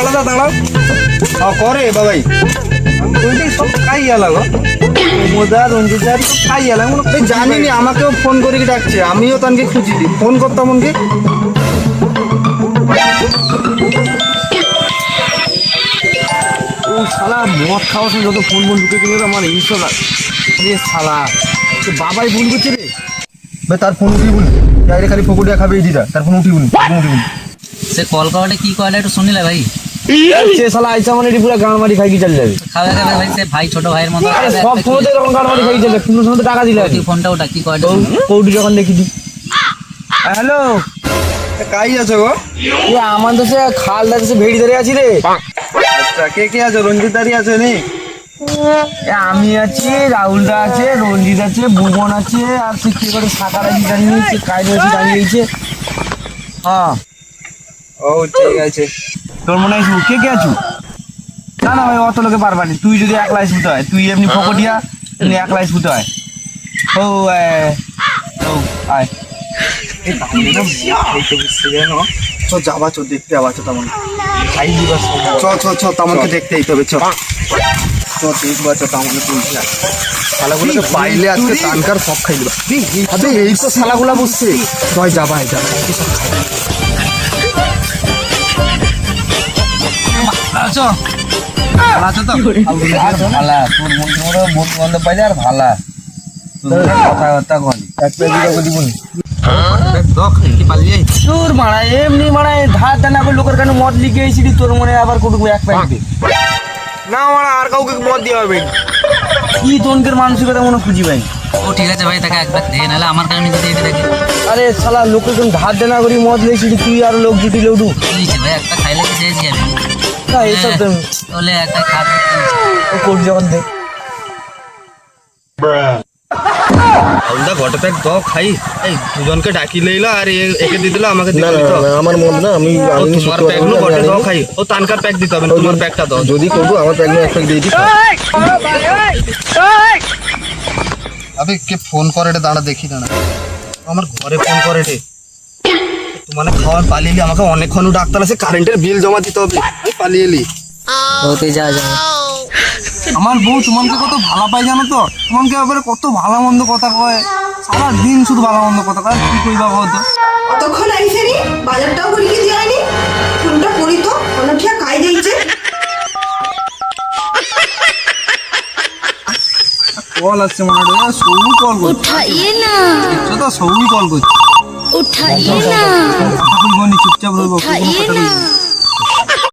বড়দা দাঁড়াও করে বাবাই। আমি বলছি সব খাই গেলাম মোদা রঞ্জিত খাই গেলাম এই জানি নি আমাকেও ফোন করে কি ডাকছে? আমিও তানকে খুঁজি দি ফোন করতাম ও শালা মদ খাওয়ার সময় যত ফোন ফোন ঢুকে গেলে আমার ইনশোর রে শালা তো বাবাই ফোন করছে রে। তার ফোন উঠি বলি। যাই রে খালি ফকুটিয়া খাবে এই দিদা। তার ফোন উঠি বলি ফোন উঠি বলি। সে কল করাটা কি কয়টা একটু শুনিলা ভাই। সে শালা আইসা মানে পুরো গান মারি খাই কি চলে যাবে। খাওয়া খাবে ভাই সে ভাই ছোট ভাইয়ের মতো আরে সব সময় এরকম গান মারি খাই চলে কোনো সময় টাকা দিলে তুই ফোনটা ওটা কি কয়টা কৌটি যখন দেখি দি হ্যালো। কাই আছে গো? এ আমার তো সে খাল দাঁড়িয়ে ভেড়ি ধরে আছি রে। আচ্ছা কে কে আছে? রঞ্জিত দাঁড়িয়ে আছে নি? আমি আছি রাহুলদা আছে রঞ্জিত আছে ভুবন আছে আর সে কে করে সাকার আছে সে কায়দা আছে। দাঁড়িয়েছে হ্যাঁ। ও ঠিক আছে। তোর মনে হয় কে কে আছো না না ভাই অত লোকে পারবা নি তুই যদি একলাই শুতে হয় তুই এমনি ফকটিয়া এমনি একলাই শুতে হয় ও এ, ও আয় চ যাবা চ দেখতে যাবা চ তেমন চ চ চ তেমনকে দেখতে যেতে হবে চ চ দেখবা চ শালাগুলোকে পাইলে আজকে টানকার সব খাই আবে এই তো শালাগুলা বসছে জয় যাবা যাবা আছো ভালো আছো তো? ভালা তোর পাইলে আর ভালা। কথাবার্তা একটা দিকে বলি বলি। তোর মারা এমনি মারা ধার দানা করে লোকের কাছে মদ লিখে এসেছিলি তোর মনে আবার কোটুকু এক প্যাকেট না মারা আর কাউকে মত দিয়ে হবে কি তনকের মানসিকতা মনে খুঁজি ভাই ও ঠিক আছে ভাই তাকে একবার দিয়ে নাহলে আমার কারণে যদি এটা দেখে। আরে শালা লোকের কোন ধার দেনা করি মদ লিখেছিলি তুই আর লোক জুটি ভাই একটা খাইলে আমি? না এইসব বলে একটা খাতে ও কোট যখন আমরা ঘটে প্যাক দাও খাই। এই দুজনকে ডাকি লইলা আর একে দিয়ে দিলো আমাকে দিতে দিত আমার মত না আমি ও তোমার প্যাক দাও খাই। ও তানকার প্যাক দিতে হবে না, তোমার প্যাকটা দাও যদি করব আমার প্যাক এক প্যাক দিয়ে দিই আবে কে ফোন করে রে দাঁড়া দেখি দাঁড়া। আমার ঘরে ফোন করে রে। মানে খাওয়ার পালিয়ে আমাকে অনেকক্ষণ ডাক্তার আছে কারেন্টের বিল জমা দিতে হবে। আমি পালিয়ে এলি। ওতে যা যা। আমার বউ তোমাকে কত ভালো পাই জানো তো? তোমাকে ব্যাপারে কত ভালো মন্দ কথা কয়। সারা দিন শুধু ভালো মন্দ কথা কয় কি কইবা বলতো কতক্ষণ আইছেনি বাজারটাও ঘুরিয়ে দিয়ে আইনি কল আসছে মনে হয়। হ্যাঁ, সৌমি কল করছে। উঠাইয়ে না। আচ্ছা, তো সৌমি কল করছে। উঠাইয়ে না। চুপচাপ রইবো না।